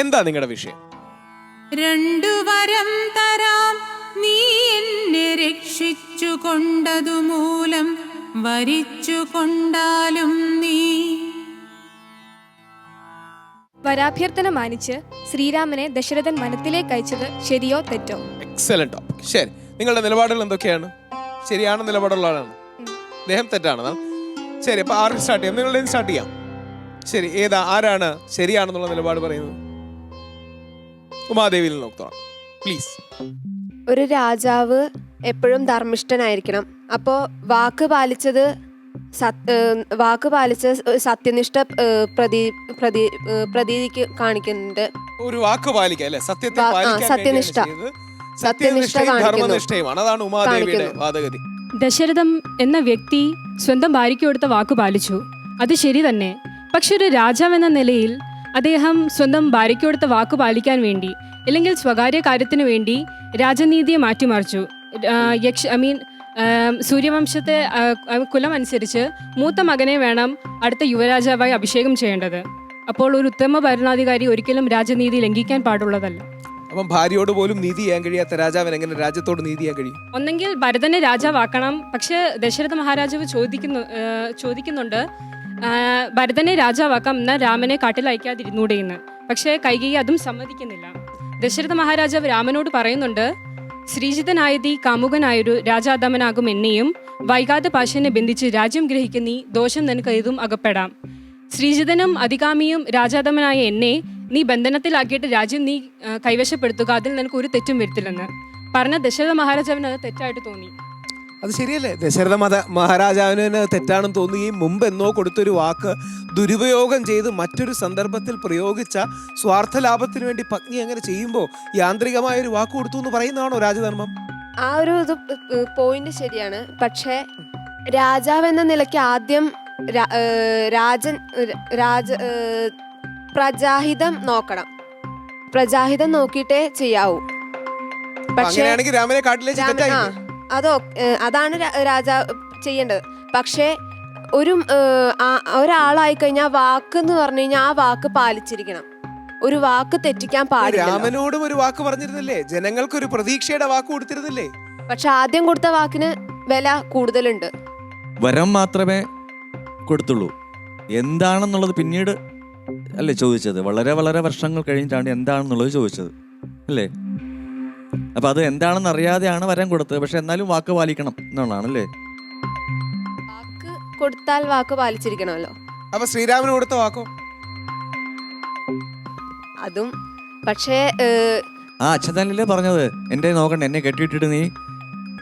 എന്താ നിങ്ങളുടെ വിഷയം? രണ്ടു വരം തരാം. നീ എന്നെ രക്ഷിച്ചു കൊണ്ടതു മൂലം വരിച്ചു കൊണ്ടാലും നീ. വരാഭ്യർത്ഥന മാനിച്ച് ശ്രീരാമനെ ദശരഥൻ വനത്തിലേക്ക് അയച്ചത് ശരിയോ തെറ്റോ? എക്സലന്റ് ടോപ്പിക് ശരി. നിങ്ങളുടെ നിലപാടുകൾ എന്തൊക്കെയാണ്? ശരിയാണ് നിലപാടുള്ള ആളാണ്? അദ്ദേഹം തെറ്റാണെന്നാണ് ശരി. അപ്പൊ ആർക്ക് സ്റ്റാർട്ട് ചെയ്യാം? നിങ്ങളുടെ സ്റ്റാർട്ട് ചെയ്യാം. ശരി. ഏതാ ആരാണ് ശരിയാണെന്നുള്ള നിലപാട് പറയുന്നത്? ഉമാദേവിയിൽ നോക്കാം. പ്ലീസ് ഒരു രാജാവ് എപ്പോഴും ധർമ്മിഷ്ഠനായിരിക്കണം. അപ്പോൾ വാക്ക് പാലിച്ചത് സത് വാക്ക് പാലിച്ച സത്യനിഷ്ഠ പ്രതി പ്രതി പ്രതീതിക്ക് കാണിക്കുന്നുണ്ട്. ഒരു വാക്ക് പാലിക്കുക അല്ലെ? സത്യത്തെ പാലിക്കാൻ സത്യനിഷ്ഠ. സത്യനിഷ്ഠ സത്യനിഷ്ഠയും ധർമ്മനിഷ്ഠയുമാണ്. അതാണ് ഉമാദേവിയുടെ വാദഗതി. ദശരഥം എന്ന വ്യക്തി സ്വന്തം ഭാര്യയ്ക്ക് കൊടുത്ത വാക്ക് പാലിച്ചു. അത് ശരി തന്നെ. പക്ഷെ ഒരു രാജാവ് എന്ന നിലയിൽ അദ്ദേഹം സ്വന്തം ഭാര്യയ്ക്ക് കൊടുത്ത വാക്ക് പാലിക്കാൻ വേണ്ടി അല്ലെങ്കിൽ സ്വകാര്യ കാര്യത്തിന് വേണ്ടി രാജനീതിയെ മാറ്റിമറിച്ചു. യക്ഷ ഐ മീൻ സൂര്യവംശത്തെ കുലം അനുസരിച്ച് മൂത്ത മകനെ വേണം അടുത്ത യുവരാജാവായി അഭിഷേകം ചെയ്യേണ്ടത്. അപ്പോൾ ഒരു ഉത്തമ ഭരണാധികാരി ഒരിക്കലും രാജനീതി ലംഘിക്കാൻ പാടുള്ളതല്ല. അപ്പം ഭാര്യയോട് പോലും നീതി ചെയ്യാൻ കഴിയാത്ത രാജാവൻ എങ്ങനെ രാജ്യത്തോട് നീതി ചെയ്യാൻ കഴിയും? ഒന്നെങ്കിൽ ഭരതനെ രാജാവാക്കണം. പക്ഷെ ദശരഥ മഹാരാജാവ് ചോദിക്കുന്നു ചോദിക്കുന്നുണ്ട് ഭരതനെ രാജാവാക്കാം എന്നാൽ രാമനെ കാട്ടിൽ അയക്കാതിരുന്നൂടെ എന്ന്. പക്ഷേ കൈകേയി അതും സമ്മതിക്കുന്നില്ല. ദശരഥ മഹാരാജാവ് രാമനോട് പറയുന്നുണ്ട് ശ്രീജിതനായതി കാമുകനായൊരു രാജാദമനാകും എന്നെയും വൈകാതെ പാശനെ ബന്ധിച്ച് രാജ്യം ഗ്രഹിക്കുന്ന നീ ദോഷം നിനക്ക് ഏതും അകപ്പെടാം. ശ്രീജിതനും അധികാമിയും രാജാദമനായ എന്നെ നീ ബന്ധനത്തിലാക്കിയിട്ട് രാജ്യം നീ കൈവശപ്പെടുത്തുക അതിൽ നിനക്ക് ഒരു തെറ്റും വരുത്തില്ലെന്ന്. പറഞ്ഞ ദശരഥ മഹാരാജാവിന് അത് തെറ്റായിട്ട് തോന്നി. അത് ശരിയല്ലേ? ദശരഥ മത മഹാരാജാവിന് തെറ്റാണെന്ന് തോന്നുകയും മുമ്പ് എന്നോ കൊടുത്തൊരു വാക്ക് ദുരുപയോഗം ചെയ്ത് മറ്റൊരു സന്ദർഭത്തിൽ പ്രയോഗിച്ച സ്വാർത്ഥ ലാഭത്തിന് വേണ്ടി പത്നി അങ്ങനെ ചെയ്യുമ്പോൾ യാന്ത്രികമായ ഒരു വാക്ക് കൊടുത്തു എന്ന് പറയുന്നതാണോ രാജധർമ്മം? ആ ഒരു ഇത് പോയിന്റ് ശരിയാണ്. പക്ഷേ രാജാവ് എന്ന നിലയ്ക്ക് ആദ്യം രാജൻ രാജ പ്രജാഹിതം നോക്കണം. പ്രജാഹിതം നോക്കിയിട്ടേ ചെയ്യാവൂ. പക്ഷേ രാമനെ കാട്ടിലേക്ക് അതോ അതാണ് രാജാവ് രാജാ ചെയ്യേണ്ടത്. പക്ഷേ ഒരു ഒരാളായി കഴിഞ്ഞാൽ വാക്ക് എന്ന് പറഞ്ഞു കഴിഞ്ഞാൽ ആ വാക്ക് പാലിച്ചിരിക്കണം. ഒരു വാക്ക് തെറ്റിക്കാൻ പാടില്ല രാമനോടും ഒരു വാക്ക് പറഞ്ഞിരുന്നില്ലേ? ജനങ്ങൾക്ക് ഒരു പ്രതീക്ഷയുടെ വാക്ക് കൊടുത്തിരുന്നില്ലേ? പക്ഷെ ആദ്യം കൊടുത്ത വാക്കിന് വില കൂടുതലുണ്ട്. വരം മാത്രമേ കൊടുത്തുള്ളൂ. എന്താണെന്നുള്ളത് പിന്നീട് അല്ലേ ചോദിച്ചത്? വളരെ വളരെ വർഷങ്ങൾ കഴിഞ്ഞിട്ടാണ് എന്താണെന്നുള്ളത് ചോദിച്ചത്. അല്ലേ? അപ്പൊ അത് എന്താണെന്ന് അറിയാതെയാണ് വരം കൊടുത്തത്. പക്ഷെ എന്നാലും വാക്ക് പാലിക്കണം എന്നുള്ളതാണ് അല്ലേ? വാക്ക് കൊടുത്താൽ വാക്ക് പാലിച്ചിരിക്കണമല്ലോ. അപ്പൊ ശ്രീരാമന് കൊടുത്ത വാക്കോ? അതും പക്ഷേ ഏഹ്, ആ അച്ഛൻ തന്നെയല്ലേ പറഞ്ഞത്? എന്റെ നോക്കണ്ട എന്നെ കെട്ടിയിട്ടിട്ട് നീ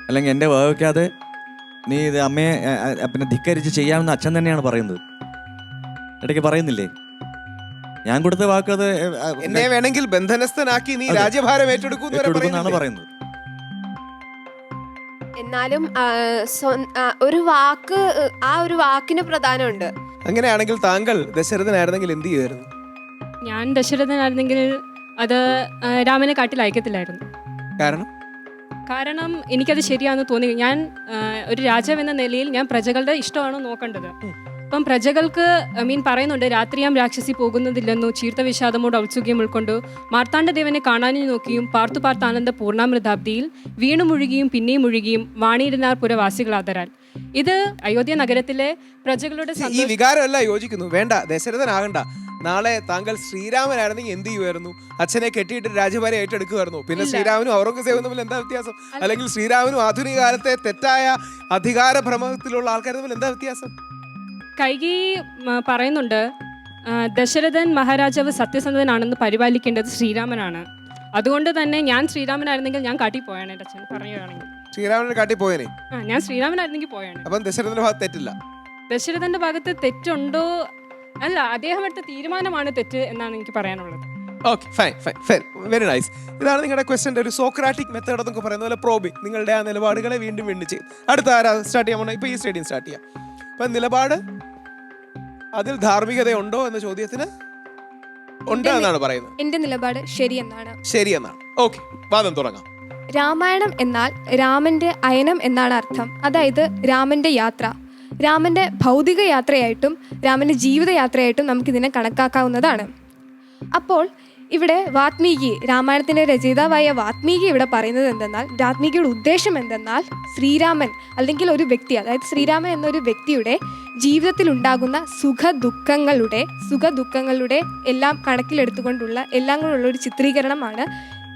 അല്ലെങ്കിൽ എന്റെ വകവയ്ക്കാതെ നീ ഇത് അമ്മയെ ആ, ആ, പിന്നെ ധിക്കരിച്ച് ചെയ്യാമെന്ന് അച്ഛൻ തന്നെയാണ് പറയുന്നത്. ഇടയ്ക്ക് പറയുന്നില്ലേ? ഞാൻ കൊടുത്ത വാക്ക് അത് എന്നെ വേണമെങ്കിൽ ബന്ധനസ്ഥനാക്കി നീ രാജ്യഭാരം ഏറ്റെടുക്കും എന്ന് വരെ ഏറ്റെടുക്കുമെന്നാണ് പറയുന്നില്ലേ? പറയുന്നത്. എന്നാലും ഒരു വാക്ക് ആ ഒരു വാക്കിന് പ്രധാനമുണ്ട്. അങ്ങനെയാണെങ്കിൽ താങ്കൾ ദശരഥനായിരുന്നെങ്കിൽ എന്ത് ചെയ്യുമായിരുന്നു? ഞാൻ ദശരഥനായിരുന്നെങ്കിൽ അത് രാമനെ കാട്ടിൽ അയക്കത്തില്ലായിരുന്നു. കാരണം? കാരണം എനിക്കത് ശരിയാണെന്ന് തോന്നി. ഞാൻ ഒരു രാജാവ് എന്ന നിലയിൽ ഞാൻ പ്രജകളുടെ ഇഷ്ടമാണോ നോക്കേണ്ടത്. അപ്പം പ്രജകൾക്ക് ഐ മീൻ പറയുന്നുണ്ട് രാത്രിയാം രാക്ഷസി പോകുന്നതില്ലെന്നു ചീർത്ത വിഷാദമോട് ഔത്സുഖ്യം ഉൾക്കൊണ്ടു മാർത്താണ്ഡദേവനെ കാണാനും നോക്കിയും പാർത്തു പാർത്താനന്ദ പൂർണാമൃതാബ്ദിയിൽ വീണു മുഴുകിയും പിന്നെയും മുഴുകിയും വാണിയിരുന്നാർ പുരവാസികളാതരാൽ ഇത് അയോധ്യ നഗരത്തിലെ പ്രജകളുടെ ഈ വികാരമല്ല യോജിക്കുന്നു. വേണ്ട ദശരഥനാകണ്ട. നാളെ താങ്കൾ ശ്രീരാമനായിരുന്നെങ്കിൽ എന്ത് ചെയ്യുമായിരുന്നു? അച്ഛനെ കെട്ടിയിട്ട് രാജ്യഭാരം ഏറ്റെടുക്കുമായിരുന്നു. പിന്നെ. ശ്രീരാമനും ഔറംഗസേബും തമ്മിൽ എന്താ വ്യത്യാസം? അല്ലെങ്കിൽ ശ്രീരാമനും ആധുനിക കാലത്തെ തെറ്റായ അധികാര ഭ്രമത്തിലുള്ള ആൾക്കാർ തമ്മിൽ എന്താ വ്യത്യാസം? കൈകി പറയുന്നുണ്ട് ദശരഥൻ മഹാരാജാവ് സത്യസന്ധനാണെന്ന് പരിപാലിക്കേണ്ടത് ശ്രീരാമനാണ്. അതുകൊണ്ട് തന്നെ ഞാൻ ശ്രീരാമനായിരുന്നെങ്കിൽ ഞാൻ കാട്ടി പോയാണ് എന്റെ അച്ഛൻ പറയുകയാണെങ്കിൽ. ശ്രീരാമനെ കാട്ടി പോയനെ? ആ ഞാൻ ശ്രീരാമനായിരുന്നെങ്കിൽ പോയാണ് അപ്പം ദശരഥന്റെ ഭാഗത്ത് തെറ്റില്ല. ദശരഥന്റെ ഭാഗത്ത് തെറ്റുണ്ടോ? അല്ല അദ്ദേഹം എടുത്ത തീരുമാനമാണ് തെറ്റ് എന്നാണ് എനിക്ക് പറയാനുള്ളത്. Okay fine fine fine very nice. ഇതാണ് നിങ്ങളുടെ ക്വസ്റ്റന്റെ ഒരു സോക്രാറ്റിക് മെത്തേഡ് എന്നൊക്കെ പറയുന്ന പോലെ പ്രോബിങ് നിങ്ങളുടെ ആ നിലപാടുകളെ വീണ്ടും വീണ്ടും ചെയ്യും. അടുത്ത ആരാ സ്റ്റാർട്ട് ചെയ്യാൻ പോണേ ഇപ്പൊ ഈ സ്റ്റേഡിയം സ്റ്റാർട്ട് ചെയ്യാം. അപ്പം നിലപാട്? അതിൽ ധാർമ്മികതയുണ്ടോ എന്ന ചോദ്യത്തിന് ഉണ്ട് എന്നാണ് പറയുന്നത്. എന്റെ നിലപാട് ശരിയെന്നാണ്. ശരിയെന്നാണ്. ഓക്കെ വാദം തുടങ്ങാം. രാമായണം എന്നാൽ രാമന്റെ അയനം എന്നാണ് അർത്ഥം. അതായത് രാമന്റെ യാത്ര. രാമന്റെ ഭൗതിക യാത്രയായിട്ടും രാമന്റെ ജീവിതയാത്രയായിട്ടും നമുക്കിതിനെ കണക്കാക്കാവുന്നതാണ്. അപ്പോൾ ഇവിടെ വാത്മീകി രാമായണത്തിന്റെ രചയിതാവായ വാത്മീകി ഇവിടെ പറയുന്നത് എന്തെന്നാൽ വാത്മീകിയുടെ ഉദ്ദേശം എന്തെന്നാൽ ശ്രീരാമൻ അല്ലെങ്കിൽ ഒരു വ്യക്തി അതായത് ശ്രീരാമൻ എന്നൊരു വ്യക്തിയുടെ ജീവിതത്തിൽ ഉണ്ടാകുന്ന സുഖ ദുഃഖങ്ങളുടെ സുഖ ദുഃഖങ്ങളുടെ എല്ലാം കണക്കിലെടുത്തുകൊണ്ടുള്ള എല്ലാം കൊണ്ടുള്ള ഒരു ചിത്രീകരണമാണ്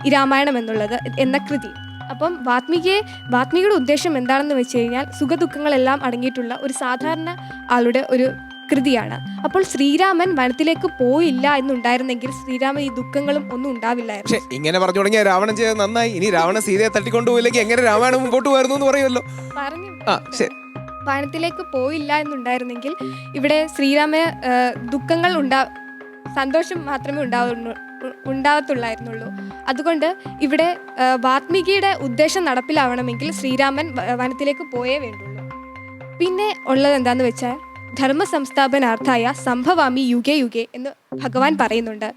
ഈ രാമായണം എന്നുള്ളത് എന്ന കൃതി. അപ്പം വാത്മീകിയെ വാത്മീകിയുടെ ഉദ്ദേശം എന്താണെന്ന് വെച്ച് കഴിഞ്ഞാൽ സുഖദുഃഖങ്ങളെല്ലാം അടങ്ങിയിട്ടുള്ള ഒരു സാധാരണ ആളുടെ ഒരു കൃതിയാണ് അപ്പോൾ ശ്രീരാമൻ വനത്തിലേക്ക് പോയില്ല എന്നുണ്ടായിരുന്നെങ്കിൽ ശ്രീരാമൻ ഈ ദുഃഖങ്ങളും ഒന്നും ഉണ്ടാവില്ലായിരുന്നു. പക്ഷെ ഇങ്ങനെ പറഞ്ഞു തുടങ്ങിയ രാവണൻ ചെയ്തത് നന്നായി. ഇനി രാവണൻ സീതയെ തട്ടിക്കൊണ്ടുപോയില്ലെങ്കിൽ എങ്ങനെ രാമായണം മുമ്പോട്ട് വരുന്നു എന്ന് പറയുമല്ലോ. പറഞ്ഞു ആ ശരി. വനത്തിലേക്ക് പോയില്ല എന്നുണ്ടായിരുന്നെങ്കിൽ ഇവിടെ ശ്രീരാമ ദുഃഖങ്ങൾ ഉണ്ടാ സന്തോഷം മാത്രമേ ഉണ്ടാവുള്ളൂ ഉണ്ടാവത്തുള്ളായിരുന്നുള്ളൂ. അതുകൊണ്ട് ഇവിടെ വാത്മീകിയുടെ ഉദ്ദേശം നടപ്പിലാവണമെങ്കിൽ ശ്രീരാമൻ വനത്തിലേക്ക് പോയേ വേണ്ടുള്ളൂ. പിന്നെ ഉള്ളത് എന്താന്ന് വെച്ചാൽ ധർമ്മ സംസ്ഥാപനാർത്ഥായ സംഭവാമി യുഗേ യുഗേ എന്ന് ഭഗവാൻ പറയുന്നുണ്ട്.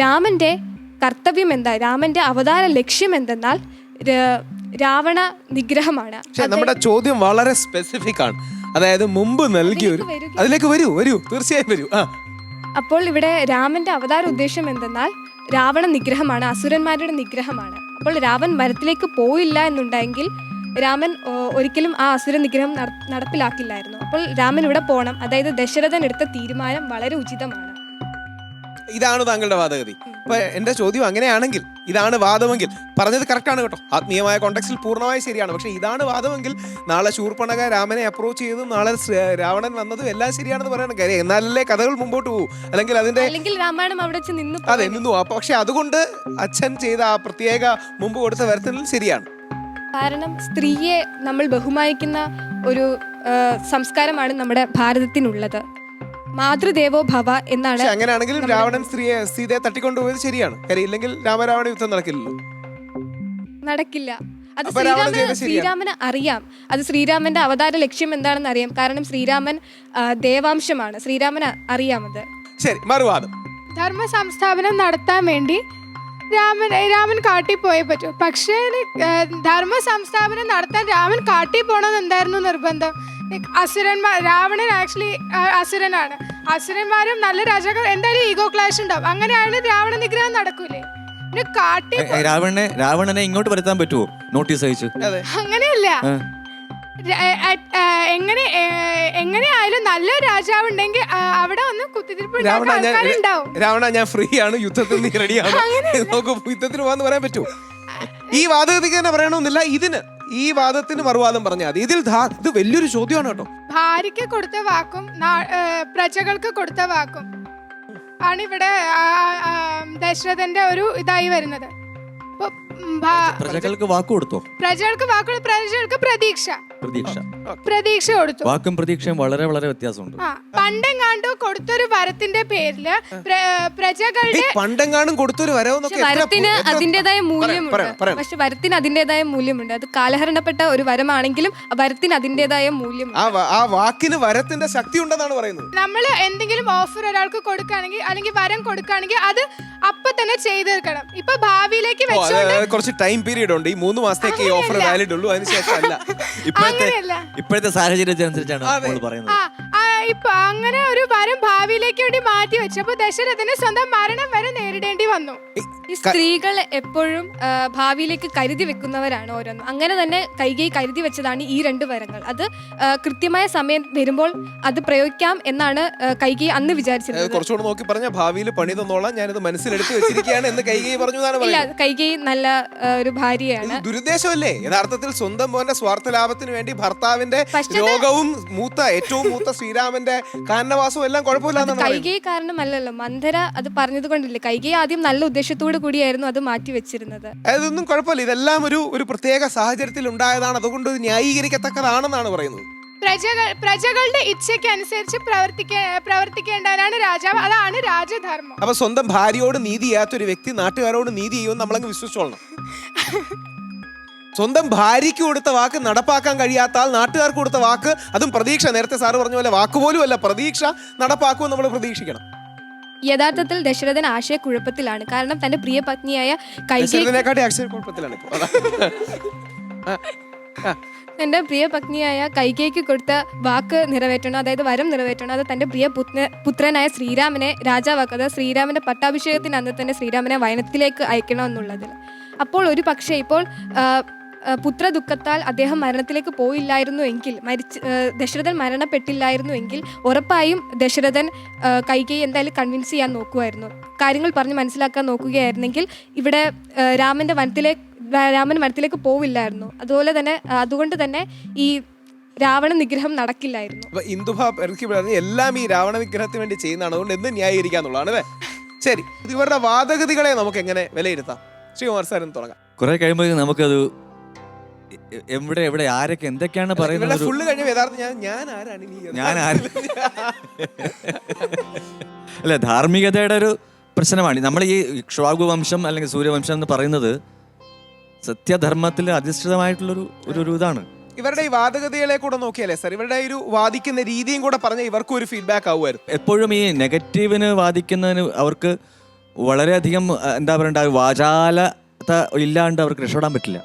രാമന്റെ കർത്തവ്യം എന്താ? രാമന്റെ അവതാര ലക്ഷ്യം എന്തെന്നാൽ രാവണ നിഗ്രഹമാണ്. നമ്മുടെ ചോദ്യം വളരെ സ്പെസിഫിക് ആണ്. അതായത് മുമ്പ് നൽകിയ ഒരു. അതിലേക്ക് വരൂ. വരൂ തീർച്ചയായും വരൂ. ആ. അപ്പോൾ ഇവിടെ രാമന്റെ അവതാര ഉദ്ദേശം എന്തെന്നാൽ രാവണ നിഗ്രഹമാണ് അസുരന്മാരുടെ നിഗ്രഹമാണ്. അപ്പോൾ രാവൺ മരത്തിലേക്ക് പോയില്ല എന്നുണ്ടെങ്കിൽ രാമൻ ഒരിക്കലും ആ അസുര നിഗ്രഹം നടപ്പിലാക്കില്ലായിരുന്നു. അപ്പോൾ രാമൻ ഇവിടെ പോകണം അതായത് ദശരഥൻ എടുത്ത തീരുമാനം വളരെ ഉചിതമാണ്. ഇതാണ് താങ്കളുടെ വാദഗതി. അപ്പൊ എന്റെ ചോദ്യം അങ്ങനെയാണെങ്കിൽ ഇതാണ് വാദമെങ്കിൽ പറഞ്ഞത് കറക്റ്റ് ആണ് കേട്ടോ. ആത്മീയമായ കോണ്ടക്സിൽ പൂർണമായി ശരിയാണ്. പക്ഷെ ഇതാണ് വാദമെങ്കിൽ നാളെ ശൂർപ്പണക രാമനെ അപ്രോച്ച് ചെയ്തും നാളെ രാവണൻ വന്നതും എല്ലാം ശരിയാണെന്ന് പറയണം. കാര്യം എന്നാലല്ലേ കഥകൾ മുമ്പോട്ട് പോകും. അല്ലെങ്കിൽ അതിന്റെ അല്ലെങ്കിൽ രാമായണം അവിടെ നിന്ന് അതെ നിന്നു പക്ഷെ അതുകൊണ്ട് അച്ഛൻ ചെയ്ത ആ പ്രത്യേക മുമ്പ് കൊടുത്ത വരുത്തലിൽ ശരിയാണ്. കാരണം സ്ത്രീയെ നമ്മൾ ബഹുമാനിക്കുന്ന ഒരു സംസ്കാരമാണ് നമ്മുടെ ഭാരതത്തിനുള്ളത്. മാതൃദേവോ ഭവ എന്നാണ് അങ്ങനെയാണെങ്കിൽ അങ്ങനെയാണെങ്കിലും രാവണൻ സ്ത്രീയെ സീതയെ തട്ടിക്കൊണ്ടുപോയത് ശരിയാണ്. കാര്യം ഇല്ലെങ്കിൽ രാമരാവണ യുദ്ധം നടക്കില്ലല്ലോ. നടക്കില്ല. അത് ശ്രീരാമന് ശ്രീരാമന് അറിയാം. അത് ശ്രീരാമന്റെ അവതാര ലക്ഷ്യം എന്താണെന്ന് അറിയാം. കാരണം ശ്രീരാമൻ ദേവാംശമാണ്. ശ്രീരാമന് അറിയാം അത്. ശരി മറുവാദം. ധർമ്മ സംസ്ഥാപനം നടത്താൻ വേണ്ടി രാമൻ രാമൻ കാട്ടി പോയേ പറ്റൂ. പക്ഷേ ധർമ്മ സംസ്ഥാപനം നടത്താൻ രാമൻ കാട്ടി പോകണമെന്ന് എന്തായിരുന്നു നിർബന്ധം? അസുരന്മാർ രാവണൻ ആക്ച്വലി അസുരനാണ്. അസുരന്മാരും നല്ല രാജാക്കൾ എന്തായാലും ഈഗോ ക്ലാഷ് ഉണ്ടാവും. അങ്ങനെയാണ് രാവണ നിഗ്രഹം നടക്കൂലേ? രാവണനെ രാവണനെ ഇങ്ങോട്ട് വരുത്താൻ പറ്റുമോ നോട്ടീസ് അയച്ചു. അങ്ങനെയല്ല. എങ്ങനെ എങ്ങനെയായാലും നല്ല രാജാവ് ഉണ്ടെങ്കിൽ അവിടെ ഒന്ന് കുത്തിത്തിരിപ്പ് രാവണ ഞാൻ ആൾക്കാരുണ്ടാവും. രാവണ ഞാൻ ഫ്രീ ആണ്. യുദ്ധത്തിൽ നീ റെഡിയാണ് നമുക്ക് യുദ്ധത്തിന് പോകാന്ന് പറയാൻ പറ്റൂ. ഈ വാദഗതിക്ക് തന്നെ പറയണമെന്നില്ല. ഇതിന് ഈ വാദത്തിന് മറുവാദം പറഞ്ഞാൽ മതി. ഇതിൽ ധാ- ഇത് വലിയൊരു ചോദ്യമാണ് കേട്ടോ. ഭാര്യയ്ക്ക് കൊടുത്ത വാക്കും നാ- ഏ, പ്രജകൾക്ക് കൊടുത്ത വാക്കും ആണ് ഇവിടെ ആ, ആ, ദശരഥന്റെ ഒരു ഇതായി വരുന്നത്. അപ്പൊ, ഉം, ഭാ- പ്രജകൾക്ക് വാക്ക് കൊടുത്തോ? പ്രജകൾക്ക് വാക്കുകൾ പ്രജകൾക്ക് പ്രതീക്ഷ. പ്രതീക്ഷ. പ്രതീക്ഷ കൊടുത്തു വാക്കും പ്രതീക്ഷയും വളരെ വളരെ വ്യത്യാസമുണ്ട്. ആ പണ്ടെങ്ങാണ്ടോ കൊടുത്തൊരു വരത്തിന്റെ പേരിൽ പ്ര- ഏയ്, പ്രജകളുടെ പണ്ടെങ്ങാനും കൊടുത്തൊരു വരവെന്നൊക്കെ പക്ഷെ എത്ര- വരത്തിന് എത്ര- അതിന്റെതായ മൂല്യമുണ്ട്. പറയാം, പറയാം. പക്ഷെ വരത്തിന് അതിന്റെതായ മൂല്യമുണ്ട്. അത് കാലഹരണപ്പെട്ട ഒരു വരമാണെങ്കിലും ആ വരത്തിന് അതിന്റെതായ മൂല്യമുണ്ട്. ആ വ- ആ വാക്കിന് വരത്തിന്റെ ശക്തി ഉണ്ടെന്നാണ് പറയുന്നത്. നമ്മൾ എന്തെങ്കിലും ഓഫർ ഒരാൾക്ക് കൊടുക്കുകയാണെങ്കിൽ അല്ലെങ്കിൽ വരം കൊടുക്കുകയാണെങ്കിൽ അത് അപ്പൊ തന്നെ ചെയ്തു തീർക്കണം ഇപ്പൊ ഭാവിയിലേക്ക് ഓ, അത് കുറച്ച് ടൈം പീരീഡ് ഉണ്ട്. ഈ മൂന്ന് മാസത്തേക്ക് ഈ ഓഫർ വാലിഡ് ഉള്ളൂ. അതിനുശേഷം അല്ല. ഇപ്പോഴത്തെ അങ്ങനെയല്ല ഇപ്പോഴത്തെ സാഹചര്യത്തിനനുസരിച്ചാണ്. നമ്മൾ പറയുന്നത് ഇപ്പൊ അങ്ങനെ ഒരു വരം ഭാവിയിലേക്ക് വേണ്ടി മാറ്റി വെച്ചു. അപ്പൊ ദശരഥന് സ്വന്തം മരണം വരെ നേരിടേണ്ടി വന്നു. ഈ സ്ത്രീകൾ എപ്പോഴും ആ, ഭാവിയിലേക്ക് കരുതി വെക്കുന്നവരാണ് ഓരോന്നും. അങ്ങനെ തന്നെ കൈകൈ കരുതി വെച്ചതാണ് ഈ രണ്ട് വരങ്ങൾ. അത് ആ, കൃത്യമായ സമയം വരുമ്പോൾ അത് പ്രയോഗിക്കാം എന്നാണ് ആ, കൈകൈ അന്ന് വിചാരിച്ചത് വിചാരിച്ചിരുന്നത് കുറച്ചുകൂടെ നോക്കി പറഞ്ഞ ഭാവിയിൽ പണി തന്നോളാം ഞാനിത് മനസ്സിലെടുത്ത് വെച്ചിരിക്കുകയാണ് എന്ന് കൈകൈ പറഞ്ഞു എന്നാണ് ഇല്ല പറയുന്നത്. കൈകൈ നല്ല ആ, ഒരു ഭാര്യയാണ്. ഇത് ദുരുദ്ദേശമല്ലേ? യഥാർത്ഥത്തിൽ സ്വന്തം മോന്റെ സ്വാർത്ഥ ലാഭത്തിന് വേണ്ടി ഭർത്താവിന്റെ പക്ഷേ രോഗവും മൂത്ത ഏറ്റവും മൂത്ത ശ്രീരാമന്റെ കാരണവാസവും എല്ലാം കുഴപ്പമില്ലാന്നാണ് പറയുന്നത് കാരണം അല്ലല്ലോ മന്ധര അത് പറഞ്ഞത് കൊണ്ടില്ലേ കൈകൈ ആദ്യം നല്ല ഉദ്ദേശത്തോടു കൂടിയായിരുന്നു അത് മാറ്റി വെച്ചിരുന്നത്. അതൊന്നും കുഴപ്പമില്ല. ഇതെല്ലാം ഒരു ഒരു പ്രത്യേക സാഹചര്യത്തിൽ ഉണ്ടായതാണ്. അതുകൊണ്ട് ഇത് ന്യായീകരിക്കത്തക്കതാണെന്നാണ് പറയുന്നത്. പ്രജകൾ പ്രജകളുടെ ഇച്ഛയ്ക്ക് അനുസരിച്ച് പ്രവർത്തിക്കേണ്ടതാണ് പ്രവർത്തിക്കേണ്ടവനാണ് രാജാവ്. അതാണ് രാജധർമ്മം. അപ്പൊ സ്വന്തം ഭാര്യയോട് നീതി ചെയ്യാത്ത ഒരു വ്യക്തി നാട്ടുകാരോട് നീതി ചെയ്യുമെന്ന് നമ്മളങ്ങ് വിശ്വസിച്ചോളണം. സ്വന്തം ഭാര്യയ്ക്ക് കൊടുത്ത വാക്ക് നടപ്പാക്കാൻ കഴിയാത്ത ആൾ നാട്ടുകാർക്ക് കൊടുത്ത വാക്ക് അതും പ്രതീക്ഷ. നേരത്തെ സാറ് പറഞ്ഞ പോലെ വാക്ക് പോലും അല്ല പ്രതീക്ഷ നടപ്പാക്കുമെന്ന് നമ്മൾ പ്രതീക്ഷിക്കണം. യഥാർത്ഥത്തിൽ ദശരഥൻ ആശയക്കുഴപ്പത്തിലാണ്. കാരണം തന്റെ പ്രിയ പത്നിയായ കൈകൈ ദശരഥനെക്കാട്ടി അക്ഷരക്കുഴപ്പത്തിലാണ് ഇപ്പോൾ. അതാ. ആ, ആ. തന്റെ പ്രിയ പത്നിയായ കൈകേക്ക് കൊടുത്ത വാക്ക് നിറവേറ്റണം അതായത് വരം നിറവേറ്റണം. അത് തന്റെ പ്രിയ പുത്ര പുത്രനായ ശ്രീരാമനെ രാജാവാക്കുക ശ്രീരാമന്റെ പട്ടാഭിഷേകത്തിന് അന്ന് തന്നെ ശ്രീരാമനെ വയനത്തിലേക്ക് അയക്കണം എന്നുള്ളതിൽ അപ്പോൾ ഒരു പക്ഷേ ഇപ്പോൾ പുത്രദുഃഖത്താൽ അദ്ദേഹം മരണത്തിലേക്ക് പോയില്ലായിരുന്നു എങ്കിൽ മരിച്ച് ദശരഥൻ മരണപ്പെട്ടില്ലായിരുന്നു എങ്കിൽ ഉറപ്പായും ദശരഥൻ കൈകൈ എന്തായാലും കൺവിൻസ് ചെയ്യാൻ നോക്കുമായിരുന്നു. കാര്യങ്ങൾ പറഞ്ഞ് മനസ്സിലാക്കാൻ നോക്കുകയായിരുന്നെങ്കിൽ ഇവിടെ രാമന്റെ രാമന്റെ വനത്തിലേക്ക് രാമൻ വനത്തിലേക്ക് പോവില്ലായിരുന്നു. അതുപോലെ തന്നെ അതുകൊണ്ട് തന്നെ ഈ രാവണ നിഗ്രഹം നടക്കില്ലായിരുന്നു. അപ്പൊ ഇന്ദുഭ ഇറക്കി പറഞ്ഞു എല്ലാം ഈ രാവണ വിഗ്രഹത്തിന് വേണ്ടി ചെയ്യുന്നതാണ്. അതുകൊണ്ട് എന്ത് ന്യായീകരിക്കാന്നുള്ളതാണ് അല്ലേ ശരി. ഇവരുടെ വാദഗതികളെ നമുക്ക് എങ്ങനെ വിലയിരുത്താം? ശ്രീകുമാർ സാറിന് തുടങ്ങാം. കുറെ കഴിയുമ്പോഴേക്കും നമുക്കത് എവിടെ എവിടെ ആരൊക്കെ എന്തൊക്കെയാണ് പറയുന്നത് ഫുള്ള് കഴിഞ്ഞ യഥാർത്ഥം ഞാൻ ഞാൻ ആരാണ് ഇനി? ഞാൻ ആര്? അല്ല ധാർമ്മികതയുടെ ഒരു പ്രശ്നമാണ്. നമ്മൾ ഈ ഇക്ഷ്വാകു വംശം അല്ലെങ്കിൽ സൂര്യവംശം എന്ന് പറയുന്നത് സത്യധർമ്മത്തിൽ അധിഷ്ഠിതമായിട്ടുള്ളൊരു ഒരു ഒരു ഇതാണ്. ഇവരുടെ ഈ വാദഗതികളെ കൂടെ നോക്കിയാലേ സാർ ഇവരുടെ ഒരു വാദിക്കുന്ന രീതിയും കൂടെ പറഞ്ഞാൽ ഇവർക്കും ഒരു ഫീഡ്ബാക്ക് ആവുമായിരുന്നു. എപ്പോഴും ഈ നെഗറ്റീവിന് വാദിക്കുന്നതിന് അവർക്ക് വളരെയധികം അഹ്, എന്താ പറയണ്ട വാചാലത ഇല്ലാണ്ട് അവർക്ക് രക്ഷപ്പെടാൻ പറ്റില്ല.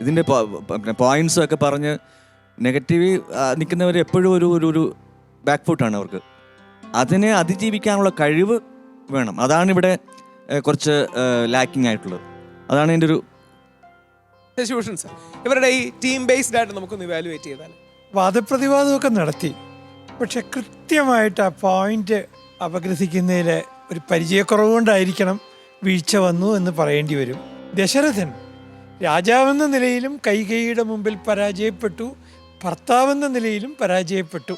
ഇതിന്റെ പോയിന്റ്സും ഒക്കെ പറഞ്ഞ് നെഗറ്റീവ് നിൽക്കുന്നവർ എപ്പോഴും ഒരു ഒരു ഒരു ബാക്ക് ഫുട്ടാണ് അവർക്ക്. അതിനെ അതിജീവിക്കാനുള്ള കഴിവ് വേണം. അതാണ് ഇവിടെ കുറച്ച് ലാക്കിംഗ് ആയിട്ടുള്ളത്. അതാണ് എന്റെ ഒരു ശശിഭൂഷൺ സാർ ഇവരുടെ ഈ ടീം ബേസ്ഡ് ആയിട്ട് നമുക്കൊന്ന് ഇവാലുവേറ്റ് ചെയ്താൽ വാദപ്രതിവാദമൊക്കെ നടത്തി. പക്ഷെ കൃത്യമായിട്ട് ആ പോയിന്റ് അപഗ്രഥിക്കുന്നതിൽ ഒരു പരിചയക്കുറവ് കൊണ്ടായിരിക്കണം വീഴ്ച വന്നു എന്ന് പറയേണ്ടി വരും. ദശരഥൻ രാജാവെന്ന നിലയിലും കൈകൈയുടെ മുമ്പിൽ പരാജയപ്പെട്ടു ഭർത്താവെന്ന നിലയിലും പരാജയപ്പെട്ടു.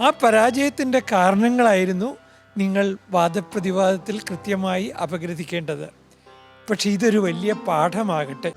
ആ പരാജയത്തിന്റെ കാരണങ്ങളായിരുന്നു നിങ്ങൾ വാദപ്രതിവാദത്തിൽ കൃത്യമായി അപഗ്രഥിക്കേണ്ടത്. പക്ഷെ ഇതൊരു വലിയ പാഠമാകട്ടെ.